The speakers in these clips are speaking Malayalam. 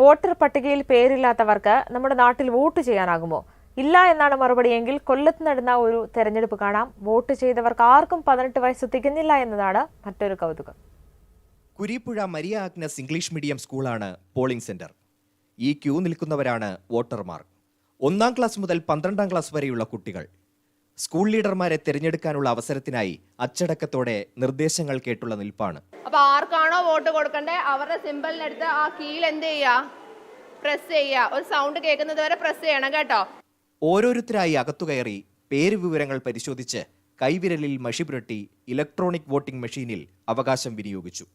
വോട്ടർ പട്ടികയിൽ പേരില്ലാത്തവർക്ക് നമ്മുടെ നാട്ടിൽ വോട്ട് ചെയ്യാനാകുമോ? ഇല്ല എന്നാണ് മറുപടിയെങ്കിൽ കൊല്ലത്ത് നടന്ന ഒരു തെരഞ്ഞെടുപ്പ് കാണാം. വോട്ട് ചെയ്തവർക്ക് ആർക്കും പതിനെട്ട് വയസ്സ് തികഞ്ഞില്ല എന്നതാണ് മറ്റൊരു കൗതുകം. Kureepuzha Maria Agnes English medium സ്കൂളാണ് പോളിംഗ് സെന്റർ. ഈ ക്യൂ നിൽക്കുന്നവരാണ് വോട്ടർമാർ. ഒന്നാം ക്ലാസ് മുതൽ പന്ത്രണ്ടാം ക്ലാസ് വരെയുള്ള കുട്ടികൾ. സ്കൂൾ ലീഡർമാരെ തിരഞ്ഞെടുക്കാനുള്ള അവസരത്തിനായി അച്ചടക്കത്തോടെ നിർദ്ദേശങ്ങൾ കേട്ടുള്ള നിൽപ്പാണ്. അപ്പൊ ആർക്കാണോ വോട്ട് കൊടുക്കണ്ടേ? അവരുടെ സിമ്പിളിനെടുത്ത് ആ കീൽ എന്ത് ചെയ്യാ പ്രസ് ചെയ്യുക. ഒരു സൗണ്ട് കേൾക്കുന്നത് വരെ പ്രസ് ചെയ്യണം കേട്ടോ. ഓരോരുത്തരായി അകത്തു കയറി പേര് വിവരങ്ങൾ പരിശോധിച്ച് കൈവിരലിൽ മഷി പുരട്ടി ഇലക്ട്രോണിക് വോട്ടിംഗ് മെഷീനിൽ അവകാശം വിനിയോഗിച്ചു.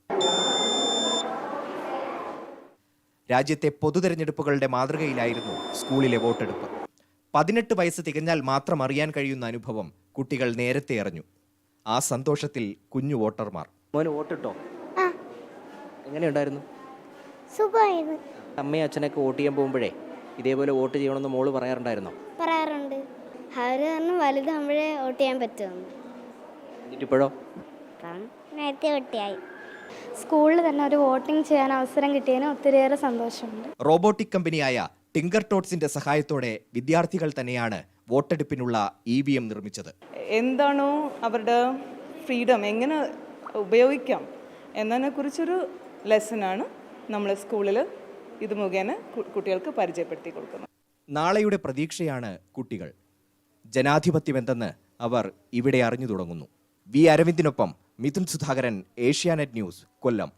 രാജ്യത്തെ പൊതു പൊതുതെരഞ്ഞെടുപ്പുകളുടെ മാതൃകയിലായിരുന്നു സ്കൂളിലെ വോട്ടെടുപ്പ്. പതിനെട്ട് വയസ്സ് തികഞ്ഞാൽ മാത്രം അറിയാൻ കഴിയുന്ന അനുഭവം കുട്ടികൾ നേരത്തെ അറിഞ്ഞു. ആ സന്തോഷത്തിൽ കുഞ്ഞു വോട്ടർമാർ. മോന് വോട്ടിട്ടോ? എങ്ങനെയുണ്ടായിരുന്നു? സുഖമായിരുന്നു. അമ്മയും അച്ഛനൊക്കെ വോട്ട് ചെയ്യാൻ പോകുമ്പോഴേ ഇതേപോലെ വോട്ട് ചെയ്യണമെന്ന് മോൾ പറയാറുണ്ടായിരുന്നോ? പറയാറുണ്ട്. അവർ പറഞ്ഞു വലുതാകുമ്പോഴേ വോട്ട് ചെയ്യാൻ പറ്റുമെന്ന് എന്നിട്ടിപ്പോഴോ? നേരത്തെ വോട്ടിയായി സ്കൂളിൽ തന്നെ ഒരു വോട്ടിംഗ് ചെയ്യാൻ അവസരം കിട്ടിയതിന് ഒത്തിരിയേറെ സന്തോഷമുണ്ട്. റോബോട്ടിക് കമ്പനിയായ ടിങ്കർ ടോട്ട്സിന്റെ സഹായത്തോടെ വിദ്യാർത്ഥികൾ തന്നെയാണ് വോട്ടെടുപ്പിനുള്ള ഇ വി എം നിർമ്മിച്ചത്. എന്താണോ അവരുടെ ഫ്രീഡം? എങ്ങനെ ഉപയോഗിക്കാം? എന്നതിനെക്കുറിച്ചൊരു ലെസനാണ് നമ്മൾ സ്കൂളിൽ ഇത് മുഖേന കുട്ടികൾക്ക് പരിചയപ്പെടുത്തി കൊടുക്കുന്നത്. നാളെയുടെ പ്രതീക്ഷയാണ് കുട്ടികൾ. ജനാധിപത്യം എന്തെന്ന് അവർ ഇവിടെ അറിഞ്ഞു തുടങ്ങുന്നു. വി അരവിന്ദിനൊപ്പം മിഥുൻ സുധാകരൻ ഏഷ്യാനെറ്റ് ന്യൂസ് കൊല്ലം.